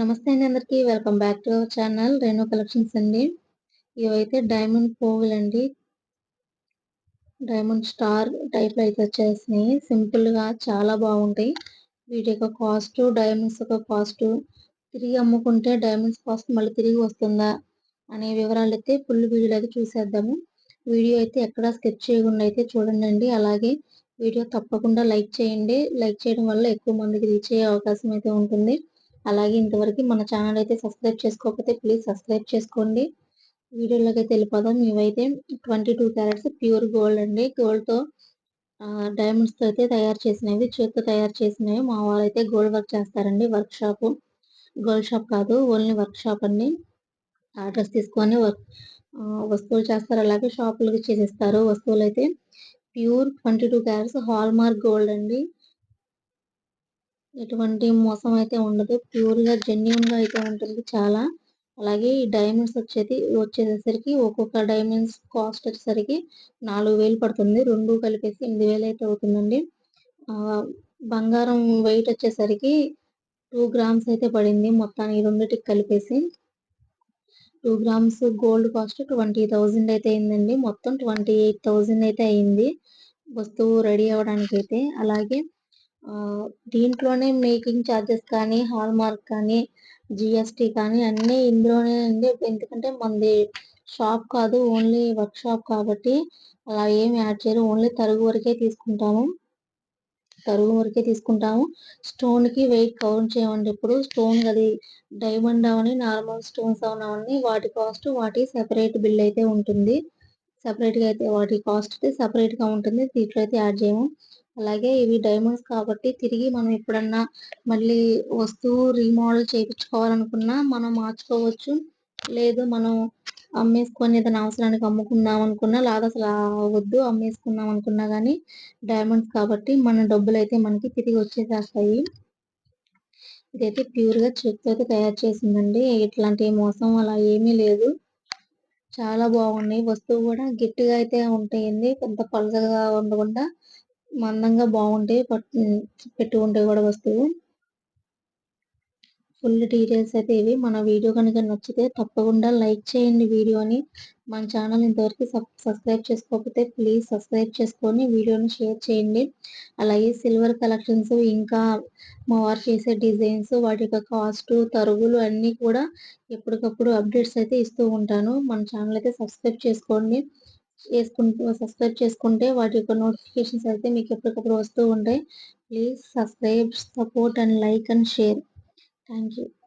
నమస్తే అండి అందరికి. Welcome back to our channel Renu collections అండి. ఇవైతే డైమండ్ పోగులు అండి. డైమండ్ స్టార్ టైప్లో అయితే వచ్చేసినాయి. సింపుల్గా చాలా బాగుంటాయి. వీటి యొక్క కాస్ట్ డైమండ్స్ యొక్క కాస్ట్ తిరిగి అమ్ముకుంటే డైమండ్స్ కాస్ట్ మళ్ళీ తిరిగి వస్తుందా అనే వివరాలు అయితే ఫుల్ వీడియోలో అయితే చూసేద్దాము. వీడియో అయితే ఎక్కడ స్కెచ్ చేయకుండా అయితే చూడండి అలాగే వీడియో తప్పకుండా లైక్ చేయండి. లైక్ చేయడం వల్ల ఎక్కువ మందికి రీచ్ అయ్యే అవకాశం అయితే ఉంటుంది. అలాగే ఇంతవరకు మన ఛానల్ అయితే సబ్స్క్రైబ్ చేసుకోకపోతే ప్లీజ్ సబ్స్క్రైబ్ చేసుకోండి. వీడియోలోకి అయితే వెళ్ళిపోదాం. ఇవైతే twenty two carats pure gold అండి. గోల్డ్తో డైమండ్స్తో అయితే తయారు చేసినవి చేతితో తయారు చేసినవి. మా వాళ్ళు అయితే గోల్డ్ వర్క్ చేస్తారండి. వర్క్ షాప్ గోల్డ్ షాప్ కాదు ఓన్లీ వర్క్ షాప్ అండి. ఆర్డర్స్ తీసుకొని వర్క్ వస్తువులు చేస్తారు. అలాగే షాపులకు చేసేస్తారు. వస్తువులు అయితే pure twenty two carats hallmark gold అండి. ఎటువంటి మోసం అయితే ఉండదు. ప్యూర్గా జెన్యున్గా అయితే ఉంటుంది చాలా. అలాగే ఈ డైమండ్స్ వచ్చేది వచ్చేసరికి ఒక్కొక్క డైమండ్స్ కాస్ట్ వచ్చేసరికి నాలుగు వేలు పడుతుంది. రెండు కలిపేసి ఎనిమిది వేలు అయితే అవుతుందండి. బంగారం వెయిట్ వచ్చేసరికి టూ గ్రామ్స్ అయితే పడింది. మొత్తానికి రెండింటికి కలిపేసి two grams gold cost twenty thousand అయితే అయిందండి. మొత్తం ట్వంటీ ఎయిట్ థౌజండ్ అయితే అయింది. వస్తువు రెడీ అవ్వడానికి అయితే అలాగే దీంట్లోనే మేకింగ్ ఛార్జెస్ కానీ హాల్ మార్క్ కానీ జిఎస్టి కానీ అన్నీ ఇందులోనే అండి. ఎందుకంటే మనది షాప్ కాదు ఓన్లీ వర్క్ షాప్ కాబట్టి అలా ఏమి యాడ్ చేయరు. ఓన్లీ తరుగు వరకే తీసుకుంటాము. తరుగు వరకే తీసుకుంటాము. స్టోన్కి వెయిట్ కౌంట్ చేయమండి ఇప్పుడు. స్టోన్ అది డైమండ్ అవని నార్మల్ స్టోన్స్ అవని వాటి కాస్ట్ వాటి సెపరేట్ బిల్ అయితే ఉంటుంది. సపరేట్గా అయితే వాటి కాస్ట్ సపరేట్గా ఉంటుంది. దీంట్లో అయితే యాడ్ చేయము. అలాగే ఇవి డైమండ్స్ కాబట్టి తిరిగి మనం ఎప్పుడన్నా మళ్ళీ వస్తువు రీమోడల్ చేయించుకోవాలనుకున్నా మనం మార్చుకోవచ్చు. లేదు మనం అమ్మేసుకొని ఏదైనా అవసరానికి అమ్ముకుందాం అనుకున్నా లేదా అసలు వద్దు అమ్మేసుకుందాం అనుకున్నా కానీ డైమండ్స్ కాబట్టి మన డబ్బులు అయితే మనకి తిరిగి వచ్చేసేస్తాయి. ఇదైతే ప్యూర్గా చేతితో అయితే తయారు చేసిందండి. ఇట్లాంటి మోసం అలా ఏమీ లేదు. చాలా బాగున్నాయి. వస్తువు కూడా గట్టిగా అయితే ఉంటాయండి. పెద్ద పలసగా ఉండకుండా మందంగా బాగుంటాయి. పెట్టుకుంటే కూడా వస్తువు. ఫుల్ డీటెయిల్స్ అయితే ఇవి. మన వీడియో కనుక నచ్చితే తప్పకుండా లైక్ చేయండి వీడియోని. మన ఛానల్ ఇంతవరకు సబ్స్క్రైబ్ చేసుకోకపోతే ప్లీజ్ సబ్స్క్రైబ్ చేసుకొని వీడియోని షేర్ చేయండి. అలాగే సిల్వర్ కలెక్షన్స్ ఇంకా మా వారు చేసే డిజైన్స్ వాటి యొక్క కాస్ట్ తరుగులు అన్నీ కూడా ఎప్పటికప్పుడు అప్డేట్స్ అయితే ఇస్తూ ఉంటాను. మన ఛానల్ అయితే సబ్స్క్రైబ్ చేసుకోండి. చేసుకుంటూ సబ్స్క్రైబ్ చేసుకుంటే వాటి యొక్క నోటిఫికేషన్స్ అయితే మీకు ఎప్పటికప్పుడు వస్తూ ఉంటాయి. Please subscribe support and like and share. Thank you.